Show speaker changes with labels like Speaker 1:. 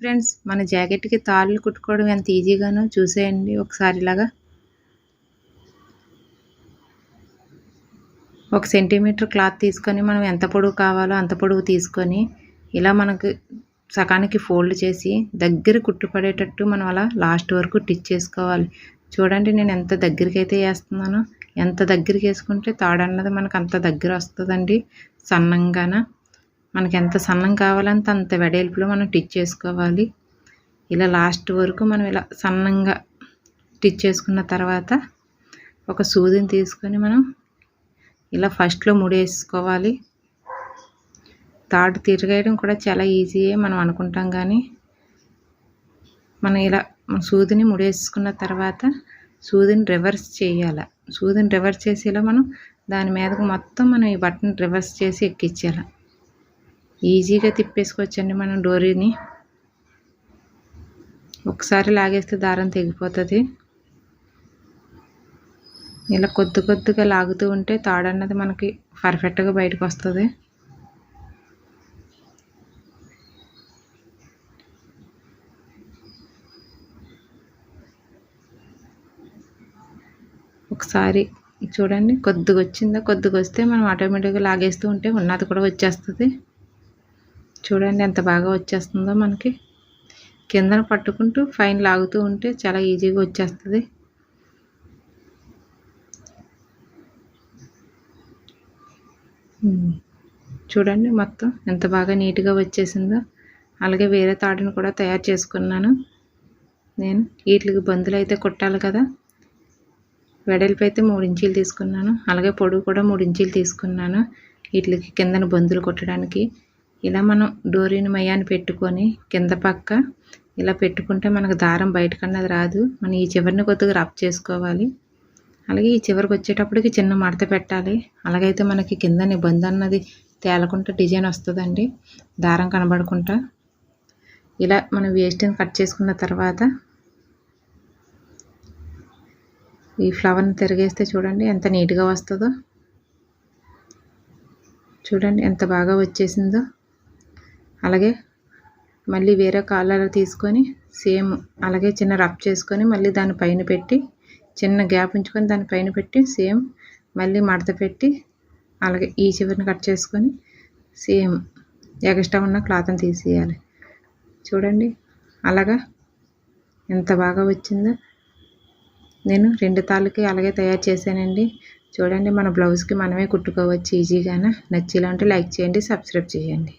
Speaker 1: Friends మన జాకెట్కి తాళ్ళు కుట్టుకోవడం ఎంత ఈజీగానో చూసేయండి ఒకసారి ఇలాగా. ఒక సెంటీమీటర్ క్లాత్ తీసుకొని మనం ఎంత పొడవు కావాలో అంత పొడవు తీసుకొని ఇలా మనకు సకానికి ఫోల్డ్ చేసి దగ్గర కుట్టుపడేటట్టు మనం అలా లాస్ట్ వరకు టిచ్ చేసుకోవాలి. చూడండి నేను ఎంత దగ్గరికి అయితే వేస్తున్నానో ఎంత దగ్గరికి వేసుకుంటే తాడు అన్నది మనకు అంత దగ్గర వస్తుందండి సన్నంగాన. మనకి ఎంత సన్నం కావాలంత అంత వెడల్పులో మనం టిచ్ చేసుకోవాలి. ఇలా లాస్ట్ వరకు మనం ఇలా సన్నంగా టిచ్ చేసుకున్న తర్వాత ఒక సూదిని తీసుకొని మనం ఇలా ఫస్ట్లో ముడేసుకోవాలి. తాడు తిరగేయడం కూడా చాలా ఈజీయే మనం అనుకుంటాం కానీ మనం ఇలా సూదిని ముడేసుకున్న తర్వాత సూదిని రివర్స్ చేయాలి. సూదిని రివర్స్ చేసి ఇలా మనం దాని మీదకు మొత్తం మనం ఈ బటన్ రివర్స్ చేసి ఎక్కించాలి ఈజీగా తిప్పేసుకోవచ్చండి మనం డోరీని. ఒకసారి లాగేస్తే దారం తెగిపోతుంది. ఇలా కొద్ది కొద్దిగా లాగుతూ ఉంటే తాడన్నది మనకి పర్ఫెక్ట్గా బయటకు వస్తుంది. ఒకసారి చూడండి కొద్దిగా వచ్చిందా కొద్దిగా వస్తే మనం ఆటోమేటిక్గా లాగేస్తూ ఉంటే ఉన్నది కూడా వచ్చేస్తుంది. చూడండి ఎంత బాగా వచ్చేస్తుందో మనకి. కిందన పట్టుకుంటూ ఫైన్ లాగుతూ ఉంటే చాలా ఈజీగా వచ్చేస్తుంది. చూడండి మొత్తం ఎంత బాగా నీట్గా వచ్చేసిందో. అలాగే వేరే తాడుని కూడా తయారు చేసుకున్నాను నేను. వీటికి బందులు అయితే కుట్టాలి కదా. వెడల్పు అయితే మూడు ఇంచీలు తీసుకున్నాను. అలాగే పొడవు కూడా మూడు ఇంచీలు తీసుకున్నాను. వీటికి కిందన బందులు కొట్టడానికి. ఇలా మనం డోరీని మయాన్ని పెట్టుకొని కింద పక్క ఇలా పెట్టుకుంటే మనకు దారం బయటకన్నది రాదు. మనం ఈ చివరిని కొద్దిగా రబ్ చేసుకోవాలి. అలాగే ఈ చివరికి వచ్చేటప్పటికి చిన్న మడత పెట్టాలి. అలాగైతే మనకి కింద నిబంధ అన్నది తేలకుండా డిజైన్ వస్తుందండి. దారం కనబడకుండా. ఇలా మనం వేస్ట్ని కట్ చేసుకున్న తర్వాత ఈ ఫ్లవర్ని తిరిగేస్తే చూడండి ఎంత నీట్గా వస్తుందో. చూడండి ఎంత బాగా వచ్చేసిందో. అలాగే మళ్ళీ వేరే కాలర్ తీసుకొని సేమ్ అలాగే చిన్న రబ్ చేసుకొని మళ్ళీ దాని పైన పెట్టి చిన్న గ్యాప్ ఉంచుకొని దాని పైన పెట్టి సేమ్ మళ్ళీ మడత పెట్టి అలాగే ఈ చివరిని కట్ చేసుకొని సేమ్ ఎగస్ట్రా ఉన్న క్లాత్ని తీసేయాలి. చూడండి అలాగా ఎంత బాగా వచ్చిందో. నేను రెండు తాళ్ళకి అలాగే తయారు చేశానండి. చూడండి మన బ్లౌజ్కి మనమే కుట్టుకోవచ్చు ఈజీగానే. నచ్చేలా ఉంటే లైక్ చేయండి సబ్స్క్రైబ్ చేయండి.